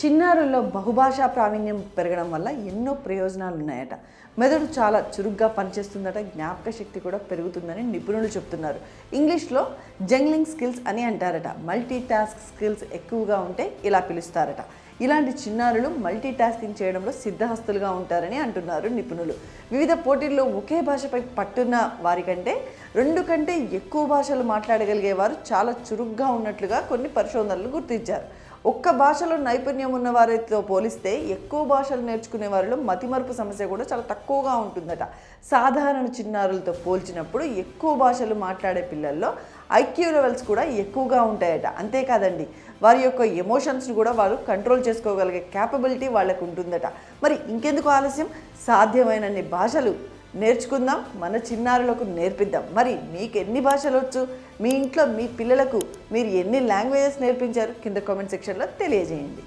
చిన్నారుల్లో బహుభాషా ప్రావీణ్యం పెరగడం వల్ల ఎన్నో ప్రయోజనాలు ఉన్నాయట. మెదడు చాలా చురుగ్గా పనిచేస్తుందట జ్ఞాపక శక్తి కూడా పెరుగుతుందని నిపుణులు చెప్తున్నారు. ఇంగ్లీష్లో జంగ్లింగ్ స్కిల్స్ అని అంటారట. మల్టీ టాస్క్ స్కిల్స్ ఎక్కువగా ఉంటే ఇలా పిలుస్తారట. ఇలాంటి చిన్నారులు మల్టీ టాస్కింగ్ చేయడంలో సిద్ధహస్తులుగా ఉంటారని అంటున్నారు నిపుణులు. వివిధ పోటీల్లో ఒకే భాషపై పట్టున్న వారికంటే రెండు కంటే ఎక్కువ భాషలు మాట్లాడగలిగే వారు చాలా చురుగ్గా ఉన్నట్లుగా కొన్ని పరిశోధనలు గుర్తించారు. ఒక్క భాషలో నైపుణ్యం ఉన్న వారితో పోలిస్తే ఎక్కువ భాషలు నేర్చుకునే వారిలో మతిమరుపు సమస్య కూడా చాలా తక్కువగా ఉంటుందట. సాధారణ చిన్నారులతో పోల్చినప్పుడు ఎక్కువ భాషలు మాట్లాడే పిల్లల్లో ఐక్యూ లెవెల్స్ కూడా ఎక్కువగా ఉంటాయట. అంతేకాదండి వారి యొక్క ఎమోషన్స్ని కూడా వారు కంట్రోల్ చేసుకోగలిగే క్యాపబిలిటీ వాళ్ళకు ఉంటుందట. మరి ఇంకెందుకు ఆలస్యం? సాధ్యమైనన్ని భాషలు నేర్చుకుందాం మన చిన్నారులకు నేర్పిద్దాం. మరి మీకు ఎన్ని భాషలు వచ్చు? మీ ఇంట్లో మీ పిల్లలకు మీరు ఎన్ని లాంగ్వేజెస్ నేర్పించారు? కింద కామెంట్ సెక్షన్లో తెలియజేయండి.